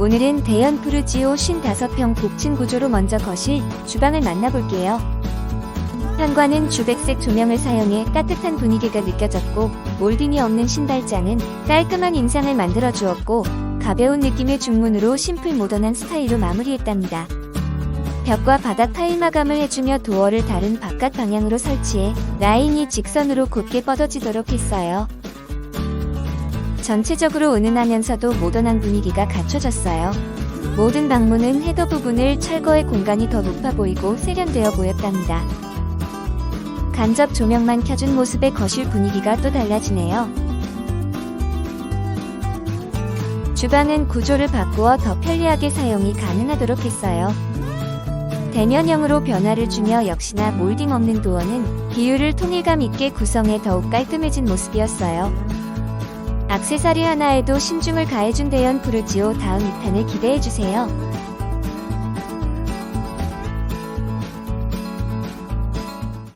오늘은 대연 푸르지오 55평 복층 구조로 먼저 거실, 주방을 만나볼게요. 현관은 주백색 조명을 사용해 따뜻한 분위기가 느껴졌고 몰딩이 없는 신발장은 깔끔한 인상을 만들어 주었고 가벼운 느낌의 중문으로 심플 모던한 스타일로 마무리했답니다. 벽과 바닥 타일 마감을 해주며 도어를 다른 바깥 방향으로 설치해 라인이 직선으로 곧게 뻗어지도록 했어요. 전체적으로 은은하면서도 모던한 분위기가 갖춰졌어요. 모든 방문은 헤더 부분을 철거해 공간이 더 높아 보이고 세련되어 보였답니다. 간접 조명만 켜준 모습의 거실 분위기가 또 달라지네요. 주방은 구조를 바꾸어 더 편리하게 사용이 가능하도록 했어요. 대면형으로 변화를 주며 역시나 몰딩 없는 도어는 비율을 통일감 있게 구성해 더욱 깔끔해진 모습이었어요. 악세사리 하나에도 신중을 가해준 대연 푸르지오 다음 2탄을 기대해주세요.